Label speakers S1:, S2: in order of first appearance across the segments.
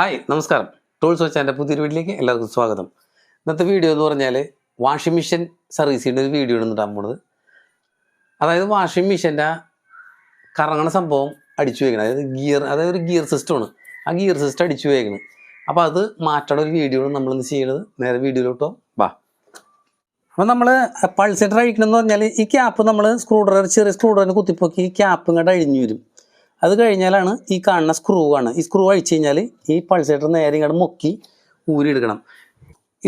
S1: Hi നമസ്കാരം. Tools വെച്ചാന്റെ പുതിയൊരു വീട്ടിലേക്ക് എല്ലാവർക്കും സ്വാഗതം. ഇന്നത്തെ വീഡിയോ എന്ന് പറഞ്ഞാൽ വാഷിംഗ് മെഷീൻ സർവീസ് ചെയ്യുന്ന ഒരു വീഡിയോ ആണ് ഇടാൻ പോണത്. അതായത് വാഷിംഗ് മെഷീന്റെ കറങ്ങണ സംഭവം അടിച്ചു വയ്ക്കണം. അതായത് ഗിയർ അതായത് ഒരു ഗിയർ സിസ്റ്റമാണ് ആ ഗിയർ സിസ്റ്റം അടിച്ചു വയ്ക്കണം. അപ്പോൾ അത് മാറ്റണ ഒരു വീഡിയോ ആണ് നമ്മളിന്ന് ചെയ്യണത്. നേരെ വീഡിയോയിലോട്ടോ വാ. അപ്പോൾ നമ്മൾ പൾസേറ്റർ അഴിക്കണമെന്ന് പറഞ്ഞാൽ ഈ ക്യാപ്പ് നമ്മൾ സ്ക്രൂഡ്രൈവർ ചെറിയ സ്ക്രൂഡ്രൈവർ കുത്തിപ്പോക്കി ഈ ക്യാപ്പ് ഇങ്ങോട്ട് അഴിഞ്ഞു വരും. അത് കഴിഞ്ഞാലാണ് ഈ കാണുന്ന സ്ക്രൂ ആണ്. ഈ സ്ക്രൂ അഴിച്ചു കഴിഞ്ഞാൽ ഈ പൾസേറ്റർ നേരെ ഇങ്ങോട്ട് മുക്കി ഊരിയെടുക്കണം.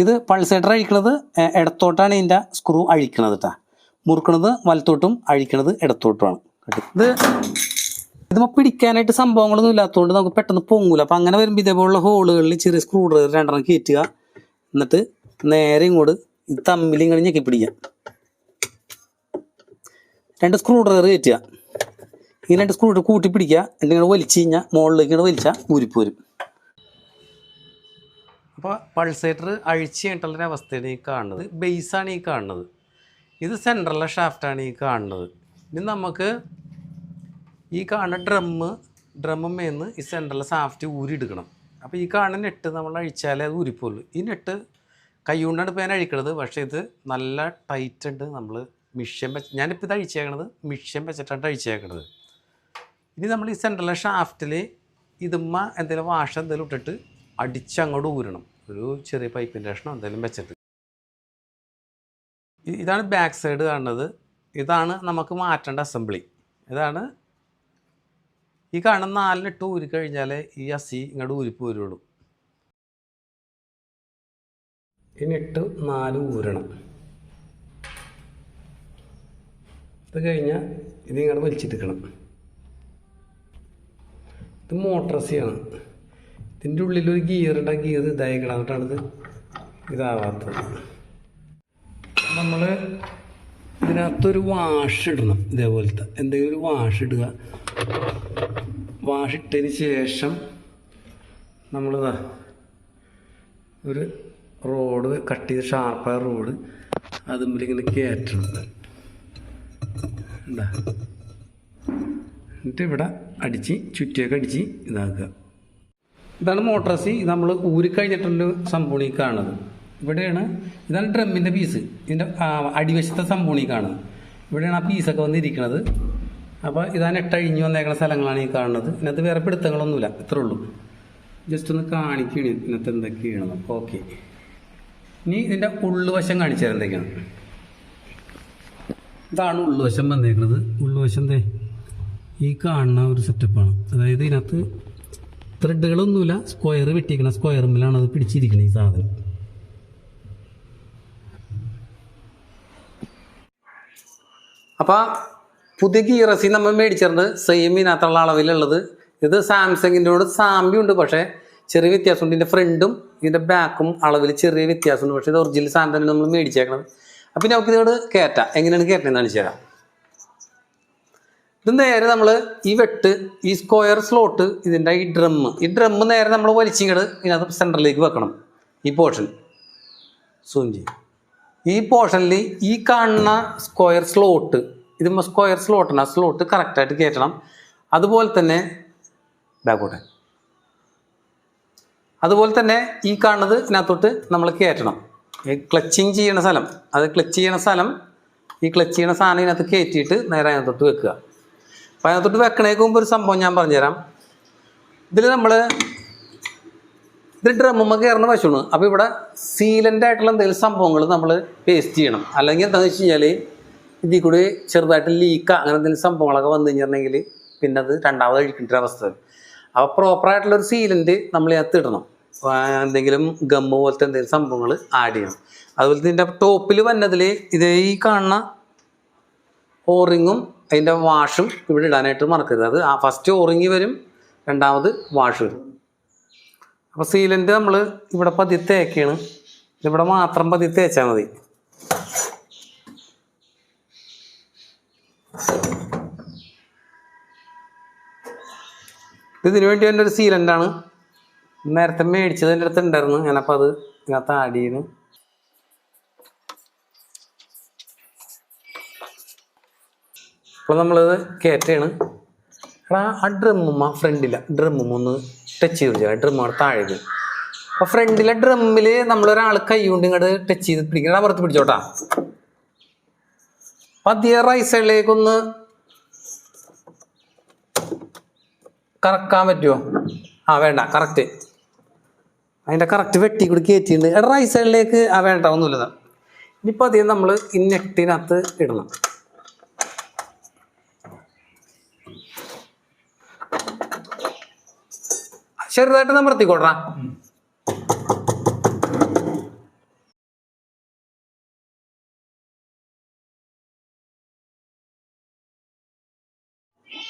S1: ഇത് പൾസേറ്റർ അഴിക്കണത് ഇടത്തോട്ടാണ് ഇതിന്റെ സ്ക്രൂ അഴിക്കണത് കേട്ടോ മുറുക്കണത് വലത്തോട്ടും അഴിക്കണത് ഇടത്തോട്ടുമാണ്. ഇത് ഇത് പിടിക്കാനായിട്ട് സംഭവങ്ങളൊന്നും ഇല്ലാത്തതുകൊണ്ട് നമുക്ക് പെട്ടെന്ന് പൊങ്ങൂല. അപ്പം അങ്ങനെ വരുമ്പോൾ ഇതേപോലുള്ള ഹോളുകളിൽ ചെറിയ സ്ക്രൂ ഡ്രൈവർ രണ്ടെണ്ണം കയറ്റുക. എന്നിട്ട് നേരെ ഇങ്ങോട്ട് ഇത് തമ്മിൽ ഇങ്ങനെ ഞെക്കി പിടിക്കുക രണ്ട് സ്ക്രൂ ഡ്രൈവർ കയറ്റുക. ഈ രണ്ട് സ്ക്രൂ ഇട്ട് കൂട്ടി പിടിക്കുക ഇങ്ങനെ വലിച്ചു കഴിഞ്ഞാൽ മുകളിലേക്ക് ഇങ്ങനെ വലിച്ചാൽ ഊരിപ്പ് വരും. അപ്പോൾ പൾസേറ്റർ അഴിച്ച് കഴിഞ്ഞിട്ടുള്ളൊരു അവസ്ഥയാണ് ഈ കാണുന്നത്. ബേസാണ് ഈ കാണുന്നത്. ഇത് സെൻട്രലിലെ ഷാഫ്റ്റാണ് ഈ കാണുന്നത്. ഇനി നമുക്ക് ഈ കാണുന്ന ഡ്രമ്മ് ഡ്രമ്മേന്ന് ഈ സെൻട്രലിലെ സാഫ്റ്റ് ഊരിയെടുക്കണം. അപ്പോൾ ഈ കാണുന്ന നെട്ട് നമ്മൾ അഴിച്ചാലേ അത് ഊരിപ്പോളൂ ഈ നെട്ട് കൈ കൊണ്ടാണ് ഇപ്പോൾ ഞാൻ അഴിക്കണത്. പക്ഷേ ഇത് നല്ല ടൈറ്റ് ഉണ്ട്. നമ്മൾ മിഷ്യൻ വെച്ച് ഞാനിപ്പോൾ ഇത് അഴിച്ചേക്കണത് മിഷ്യൻ വെച്ചിട്ടാണ് അഴിച്ചേക്കണത്. ഇനി നമ്മൾ ഈ സെൻട്രലിലെ ഷാഫ്റ്റിൽ ഇതുമ്മ എന്തെങ്കിലും വാഷ എന്തെങ്കിലും ഇട്ടിട്ട് അടിച്ചങ്ങോട്ട് ഊരണം. ഒരു ചെറിയ പൈപ്പിന്റെ കഷ്ണം എന്തെങ്കിലും വെച്ചിട്ട്. ഇതാണ് ബാക്ക് സൈഡ് കാണുന്നത്. ഇതാണ് നമുക്ക് മാറ്റേണ്ട അസംബ്ലി ഇതാണ് ഈ കാണുന്ന നാലിനിട്ട് ഊരി കഴിഞ്ഞാൽ ഈ അസി ഇങ്ങോട്ട് ഊരിപ്പ് വരുള്ളൂ ഇനിട്ട് നാല് ഊരണം. ഇത് കഴിഞ്ഞാൽ ഇത് ഇങ്ങോട്ട് വലിച്ചിട്ടിക്കണം. ഇത് മോട്ടറസിയാണ് ഇതിന്റെ ഉള്ളിൽ ഒരു ഗിയർ ഉണ്ട് ആ ഗിയർ ഇതായി കിടന്നിട്ടാണ് ഇത് ഇതാവാത്തത്. നമ്മൾ ഇതിനകത്തൊരു വാഷ് ഇടണം ഇതേപോലത്തെ. എന്തെങ്കിലും ഒരു വാഷ് ഇടുക. വാഷ് ഇട്ടതിന് ശേഷം നമ്മളിതാ ഒരു റോഡ് കട്ട് ചെയ്ത് ഷാർപ്പായ റോഡ് ഇങ്ങനെ കയറ്റണം എന്താ എന്നിട്ട് ഇവിടെ അടിച്ച് ചുറ്റിയൊക്കെ അടിച്ച് ഇതാക്കുക. ഇതാണ് മോട്ടറസി നമ്മൾ ഊരിക്കഴിഞ്ഞിട്ടുള്ള ഈ കാണുന്നത്. ഇവിടെയാണ് ഇതാണ് ഡ്രമ്മിന്റെ പീസ് ഇതിന്റെ അടിവശത്തെ ഈ കാണുന്നത്. ഇവിടെയാണ് ആ പീസൊക്കെ വന്നിരിക്കുന്നത്. അപ്പോൾ ഇതാണ് എട്ടഴിഞ്ഞു വന്നേക്കുന്ന സ്ഥലങ്ങളാണ് ഈ കാണുന്നത്. ഇതിനകത്ത് വേറെ പിടുത്തങ്ങളൊന്നുമില്ല. ഇത്രേ ഉള്ളൂ. ജസ്റ്റ് ഒന്ന് കാണിക്കുകയാണ് ഇതിനകത്ത് എന്തൊക്കെയാണ്. ഓക്കെ ഇനി ഇതിന്റെ ഉള്ളുവശം കാണിച്ചു തരാം എന്തൊക്കെയാണ്. ഇതാണ് ഉള്ളുവശം വന്നേക്കുന്നത്. ഉള്ളുവശം ദേ ഈ കാണുന്ന ഒരു സെറ്റപ്പാണ് അതായത് ഇതിനകത്ത് ത്രെഡുകളൊന്നുമില്ല സ്ക്വയർ വെട്ടിക്കണ സ്ക്വയറുമ്മിലാണ് അത് പിടിച്ചിരിക്കുന്നത് ഈ സാധനം. അപ്പോൾ പുതിയ ഗീറസി നമ്മൾ മേടിച്ചിരുന്നത് സെയിം ഇതിനകത്തുള്ള അളവിലുള്ളത്. ഇത് സാംസങ്ങിന്റെ കൂടെ സാമ്യമുണ്ട് പക്ഷേ ചെറിയ വ്യത്യാസമുണ്ട് ഇതിന്റെ ഫ്രണ്ടും ഇതിന്റെ ബാക്കും അളവിൽ ചെറിയ വ്യത്യാസമുണ്ട് പക്ഷേ ഇത് ഒറിജിനൽ സാധനം നമ്മൾ മേടിച്ചേക്കണത്. അപ്പം നമുക്ക് ഇതോട് കയറ്റാം. എങ്ങനെയാണ് കയറ്റണമെന്ന് കാണിച്ചു തരാം. ഇത് നേരെ നമ്മൾ ഈ വെട്ട് ഈ സ്ക്വയർ സ്ലോട്ട് ഇതിന്റെ ഈ ഡ്രം ഈ ഡ്രം നേരെ നമ്മൾ വലിച്ചിങ്ങട് ഇതിനകത്ത് സെന്ററിലേക്ക് വെക്കണം. ഈ പോർഷൻ സൂം ചെയ്യും. ഈ പോർഷനിൽ ഈ കാണുന്ന സ്ക്വയർ സ്ലോട്ട് ഇത് സ്ക്വയർ സ്ലോട്ടാണ് ആ സ്ലോട്ട് കറക്റ്റായിട്ട് കയറ്റണം അതുപോലെ തന്നെ ബാക്കോട്ടെ അതുപോലെ തന്നെ ഈ കാണുന്നത് ഇതിനകത്തോട്ട് നമ്മൾ കയറ്റണം ഈ ക്ലച്ചിങ് ചെയ്യണ സ്ഥലം. അത് ക്ലച്ച് ചെയ്യണ സ്ഥലം ഈ ക്ലച്ച് ചെയ്യണ സാധനം ഇതിനകത്ത് കയറ്റിയിട്ട് നേരെ അതിനകത്തോട്ട് വെക്കുക. അപ്പോൾ അതിനകത്തോട്ട് വെക്കണേക്ക് മുമ്പ് ഒരു സംഭവം ഞാൻ പറഞ്ഞുതരാം. ഇതിൽ നമ്മൾ ഇത് ഡ്രമ്മ കയറുന്ന പശുവാണ് അപ്പോൾ ഇവിടെ സീലന്റ് ആയിട്ടുള്ള എന്തെങ്കിലും സംഭവങ്ങൾ നമ്മൾ പേസ്റ്റ് ചെയ്യണം. അല്ലെങ്കിൽ എന്താണെന്ന് വെച്ച് കഴിഞ്ഞാൽ ഇതിൽ കൂടി ചെറുതായിട്ട് ലീക്ക അങ്ങനെ എന്തെങ്കിലും സംഭവങ്ങളൊക്കെ വന്നു കഴിഞ്ഞിട്ടുണ്ടെങ്കിൽ പിന്നെ അത് രണ്ടാമത് കഴിക്കേണ്ട അവസ്ഥ. അപ്പോൾ പ്രോപ്പറായിട്ടുള്ളൊരു സീലന്റ് നമ്മൾ ഇതിനകത്ത് ഇടണം. എന്തെങ്കിലും ഗമ്മ് പോലത്തെ എന്തെങ്കിലും സംഭവങ്ങൾ ആഡ് ചെയ്യണം. അതുപോലെ ഇതിന്റെ ടോപ്പിൽ വന്നതിൽ ഇതേ ഈ കാണുന്ന ഓറിങ്ങും അതിന്റെ വാഷും ഇവിടെ ഇടാനായിട്ട് മറക്കരുത്. അത് ആ ഫസ്റ്റ് ഓറിങ്ങി വരും രണ്ടാമത് വാഷ് വരും. അപ്പോൾ സീലന്റ് നമ്മൾ ഇവിടെ പതി തേക്കാണ്. ഇവിടെ മാത്രം പതി തേച്ചാൽ മതി. ഇതിനു വേണ്ടി എന്റെ ഒരു സീലന്റാണ് നേരത്തെ മേടിച്ചത് എന്റെ അടുത്ത് ഉണ്ടായിരുന്നു. ഞാനപ്പോൾ അത് ഇതിനകത്ത് ആഡ് അപ്പോൾ നമ്മളത് കയറ്റാണ് എടാ ആ ഡ്രമ്മുമ്മ ഫ്രണ്ടില. ഡ്രമ്മുമ്മ ഒന്ന് ടച്ച് ചെയ്ത് വെച്ചാൽ ഡ്രമ്മാണ് താഴേക്ക്. അപ്പോൾ ഫ്രണ്ടിലെ ഡ്രമ്മിൽ നമ്മളൊരാൾ കൈ കൊണ്ട് ഇങ്ങോട്ട് ടച്ച് ചെയ്ത് പിടിക്കണം അമർത്തി പിടിച്ചോട്ടാ. പതിയെ റൈറ്റ് സൈഡിലേക്കൊന്ന് കറക്കാൻ പറ്റുമോ ആ വേണ്ട. കറക്റ്റ് അതിന്റെ കറക്റ്റ് വെട്ടി കൂടി കയറ്റിയിട്ടുണ്ട് എടാ റൈറ്റ് സൈഡിലേക്ക് ആ വേണ്ട ഒന്നുമില്ല ഇനിയിപ്പോൾ അധികം നമ്മൾ ഈ നെറ്റിനകത്ത് ഇടണം. ചെറുതായിട്ട് നിമർത്തിക്കോട്രാ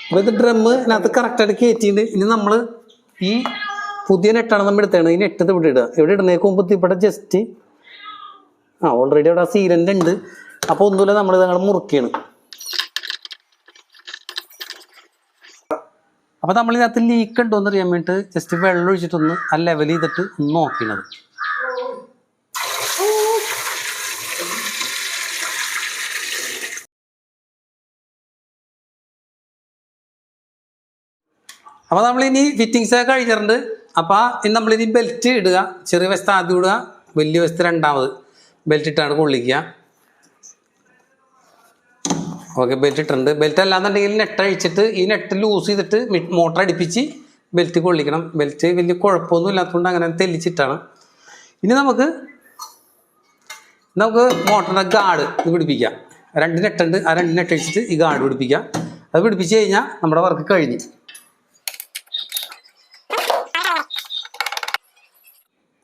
S1: അപ്പോൾ ഇത് ഡ്രമ്മ് അതിനകത്ത് കറക്റ്റായിട്ട് കയറ്റിയിട്ട് ഇനി നമ്മൾ ഈ പുതിയ നെട്ടാണ് നമ്മൾ എടുത്തേണത് നെറ്റ് ഇത് ഇവിടെ ഇടുക. ഇവിടെ ഇടുന്നേക്ക് മുമ്പ് ഇവിടെ ജസ്റ്റ് ആ ഓൾറെഡി അവിടെ സീലന്റ് ഉണ്ട്. അപ്പോൾ ഒന്നുമില്ല നമ്മൾ ഞങ്ങൾ മുറുക്കിയാണ്. അപ്പോൾ നമ്മൾ ഇതിനകത്ത് ലീക്ക് ഉണ്ടോ എന്ന് അറിയാൻ വേണ്ടിയിട്ട് ജസ്റ്റ് വെള്ളം ഒഴിച്ചിട്ടൊന്ന് ആ ലെവൽ ചെയ്തിട്ട് ഒന്ന് അപ്പോൾ നമ്മളിനി ഫിറ്റിങ്സ് ഒക്കെ കഴിഞ്ഞിട്ടുണ്ട്. അപ്പോൾ ഇനി നമ്മളിനി ബെൽറ്റ് ഇടുക ചെറിയ വശത്ത് ആദ്യം ഇടുക വലിയ വശത്ത് രണ്ടാമത്. ബെൽറ്റ് ഇട്ടാണ് കൊള്ളിക്കുക. ഓക്കെ ബെൽറ്റ് ഇട്ടിട്ടുണ്ട്. ബെൽറ്റ് അല്ലാന്നുണ്ടെങ്കിൽ നെറ്റ് അഴിച്ചിട്ട് ഈ നെറ്റ് ലൂസ് ചെയ്തിട്ട് മോട്ടർ അടിപ്പിച്ച് ബെൽറ്റ് കൊള്ളിക്കണം. ബെൽറ്റ് വലിയ കുഴപ്പമൊന്നും ഇല്ലാത്തതുകൊണ്ട് അങ്ങനെ തെല്ലിച്ചിട്ടാണ്. ഇനി നമുക്ക് നമുക്ക് മോട്ടറിന്റെ ഗാർഡ് ഇത് പിടിപ്പിക്കാം. രണ്ട് നെട്ടുണ്ട് ആ രണ്ട് നെറ്റ് അഴിച്ചിട്ട് ഈ ഗാർഡ് പിടിപ്പിക്കാം. അത് പിടിപ്പിച്ച് കഴിഞ്ഞാൽ നമ്മുടെ വർക്ക് കഴിഞ്ഞ്.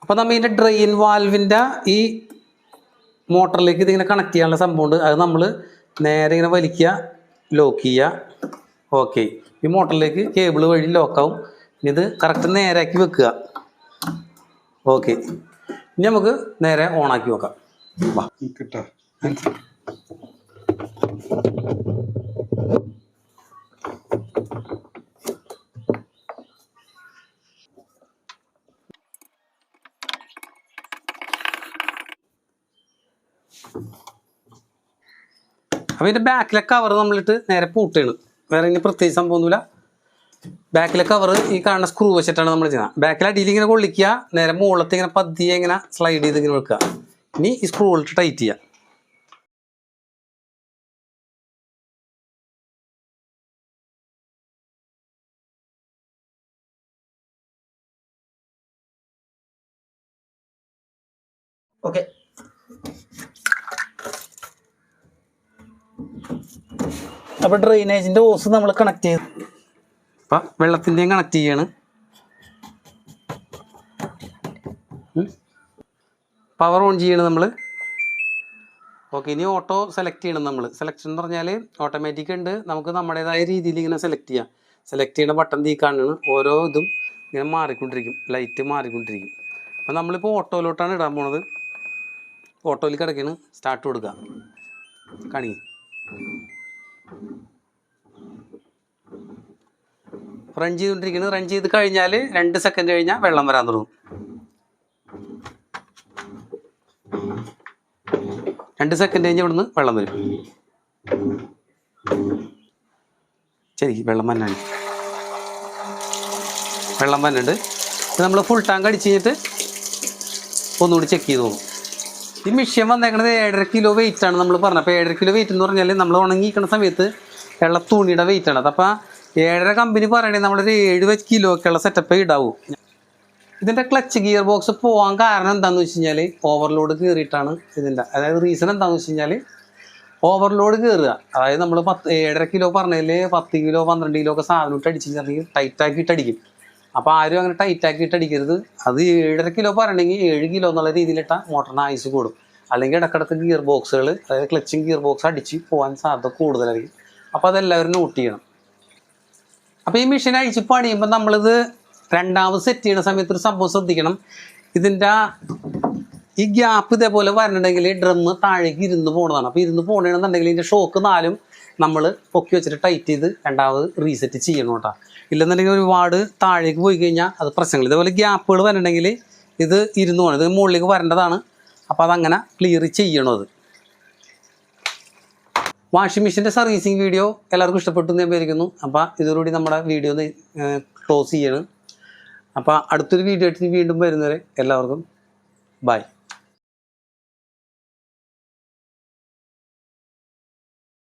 S1: അപ്പോൾ നമ്മൾ ഇതിന്റെ ഡ്രെയിൻ വാൽവിന്റെ ഈ മോട്ടറിലേക്ക് ഇതിങ്ങനെ കണക്ട് ചെയ്യാനുള്ള സംഭവമുണ്ട് അത് നമ്മൾ നേരെ ഇങ്ങനെ വലിക്കുക ലോക്ക് ചെയ്യുക. ഓക്കെ ഈ മോട്ടറിലേക്ക് കേബിൾ വഴി ലോക്കാവും ഇനി ഇത് കറക്റ്റ് നേരാക്കി വെക്കുക. ഓക്കെ ഇനി നമുക്ക് നേരെ ഓണാക്കി വെക്കാം വാ.
S2: കിട്ടാ
S1: അപ്പോൾ ഇതിന്റെ ബാക്കിലെ കവർ നമ്മളിട്ട് നേരെ പൂട്ടുകയാണ് വേറെ ഇനി പ്രത്യേകിച്ച് സംഭവമൊന്നുമില്ല. ബാക്കിലെ കവർ ഈ കാണുന്ന സ്ക്രൂ വെച്ചിട്ടാണ് നമ്മൾ ചെയ്യുന്നത്. ബാക്കിൽ അടിയിൽ ഇങ്ങനെ കൊള്ളിക്കുക നേരെ മുകളിലത്തെ ഇങ്ങനെ പതിയെ ഇങ്ങനെ സ്ലൈഡ് ചെയ്ത് ഇങ്ങനെ വെക്കുക. ഇനി ഈ സ്ക്രൂ ഇട്ട് ടൈറ്റ് ചെയ്യുക.
S3: ഓക്കെ അപ്പോൾ ഡ്രെയിനേജിന്റെ ഓസ് നമ്മൾ കണക്ട് ചെയ്ത്.
S1: അപ്പം വെള്ളത്തിന്റെയും കണക്ട് ചെയ്യാണ്. പവർ ഓൺ ചെയ്യണം നമ്മൾ ഓക്കെ ഇനി ഓട്ടോ സെലക്ട് ചെയ്യണം നമ്മൾ സെലക്ഷൻ എന്ന് പറഞ്ഞാൽ ഓട്ടോമാറ്റിക് ഉണ്ട്. നമുക്ക് നമ്മുടേതായ രീതിയിൽ ഇങ്ങനെ സെലക്ട് ചെയ്യാം. സെലക്ട് ചെയ്യുന്ന ബട്ടൺ തീ കാണണം ഓരോ ഇതും ഇങ്ങനെ മാറിക്കൊണ്ടിരിക്കും. ലൈറ്റ് മാറിക്കൊണ്ടിരിക്കും. അപ്പം നമ്മളിപ്പോൾ ഓട്ടോയിലോട്ടാണ് ഇടാൻ പോണത്. ഓട്ടോയിൽ കിടക്കണം. സ്റ്റാർട്ട് കൊടുക്കുക കാണി. റൺ ചെയ്തുകൊണ്ടിരിക്കുന്നത് റൺ ചെയ്ത് കഴിഞ്ഞാൽ രണ്ട് സെക്കൻഡ് കഴിഞ്ഞാൽ വെള്ളം വരാൻ തുടങ്ങും. രണ്ട് സെക്കൻഡ് കഴിഞ്ഞ് ഇവിടുന്ന് വെള്ളം വരും. ശരി വെള്ളം വന്നാണ്. വെള്ളം വന്നുണ്ട് നമ്മൾ ഫുൾ ടാങ്ക് അടിച്ച് കഴിഞ്ഞിട്ട് ഒന്നുകൂടി ചെക്ക് ചെയ്ത് പോകും ഈ മിഷ്യൻ വന്നേക്കണത് ഏഴര കിലോ വെയിറ്റ് ആണ് നമ്മൾ പറഞ്ഞത്. അപ്പോൾ ഏഴര കിലോ വെയിറ്റ് എന്ന് പറഞ്ഞാൽ നമ്മൾ ഉണങ്ങിയിരിക്കുന്ന സമയത്ത് ഉള്ള തുണിയുടെ വെയിറ്റ് ആണ്. അതപ്പോൾ ഏഴര കമ്പനി പറയണേ നമ്മളൊരു ഏഴ് കിലോ ഒക്കെയുള്ള സെറ്റപ്പ് ഇടാവൂ. ഇതിന്റെ ക്ലച്ച് ഗിയർ ബോക്സ് പോകാൻ കാരണം എന്താണെന്ന് വെച്ച് കഴിഞ്ഞാൽ ഓവർലോഡ് കയറിയിട്ടാണ് ഇതിന്റെ അതായത് റീസൺ എന്താണെന്ന് വെച്ച് കഴിഞ്ഞാൽ ഓവർലോഡ് കയറുക അതായത് നമ്മൾ പത്ത് ഏഴര കിലോ പറഞ്ഞതിൽ പത്ത് കിലോ പന്ത്രണ്ട് കിലോ ഒക്കെ സാധനം ഇട്ട് അടിച്ചിട്ടുണ്ടെങ്കിൽ ടൈറ്റ് ആക്കിയിട്ട് അടിക്കും. അപ്പോൾ ആരും അങ്ങനെ ടൈറ്റ് ഇട്ടടിക്കരുത് അടിക്കരുത്. അത് ഏഴര കിലോ പറയണമെങ്കിൽ ഏഴ് കിലോ എന്നുള്ള രീതിയിലിട്ട മോട്ടറിന് ആയുസ് കൂടും. അല്ലെങ്കിൽ ഇടക്കിടക്ക് ഗിയർ ബോക്സുകൾ അതായത് ക്ലച്ചും ഗിയർ ബോക്സ് അടിച്ച് പോകാൻ സാധ്യത കൂടുതലായിരിക്കും. അപ്പോൾ അതെല്ലാവരും നോട്ട് ചെയ്യണം. അപ്പോൾ ഈ മെഷീൻ അഴിച്ച് പണിയുമ്പോൾ നമ്മളിത് രണ്ടാമത് സെറ്റ് ചെയ്യുന്ന സമയത്ത് ഒരു സംഭവം ശ്രദ്ധിക്കണം. ഇതിന്റെ ഈ ഗ്യാപ്പ് ഇതേപോലെ വരണമെങ്കിൽ ഡ്രമ്മ് താഴേക്ക് ഇരുന്ന് പോകണതാണ് അപ്പോൾ ഇരുന്ന് പോകണമെന്നുണ്ടെങ്കിൽ ഇതിന്റെ ഷോക്ക് നാലും നമ്മൾ പൊക്കി വെച്ചിട്ട് ടൈറ്റ് ചെയ്ത് രണ്ടാമത് റീസെറ്റ് ചെയ്യണം കേട്ടോ. ഇല്ലെന്നുണ്ടെങ്കിൽ ഒരുപാട് താഴേക്ക് പോയി കഴിഞ്ഞാൽ അത് പ്രശ്നങ്ങൾ. ഇതേപോലെ ഗ്യാപ്പുകൾ വരണമെങ്കിൽ ഇത് ഇരുന്ന് പോകണം. ഇത് മുകളിലേക്ക് വരേണ്ടതാണ്. അപ്പോൾ അതങ്ങനെ ക്ലിയർ ചെയ്യണത് വാഷിംഗ് മെഷീന്റെ സർവീസിങ് വീഡിയോ എല്ലാവർക്കും ഇഷ്ടപ്പെട്ടു ഞാൻ വിചാരിക്കുന്നു. അപ്പോൾ ഇതോടുകൂടി നമ്മുടെ വീഡിയോ ക്ലോസ് ചെയ്യണം. അപ്പോൾ അടുത്തൊരു വീഡിയോ ആയിട്ട് വീണ്ടും വരുന്നവരെ എല്ലാവർക്കും ബൈ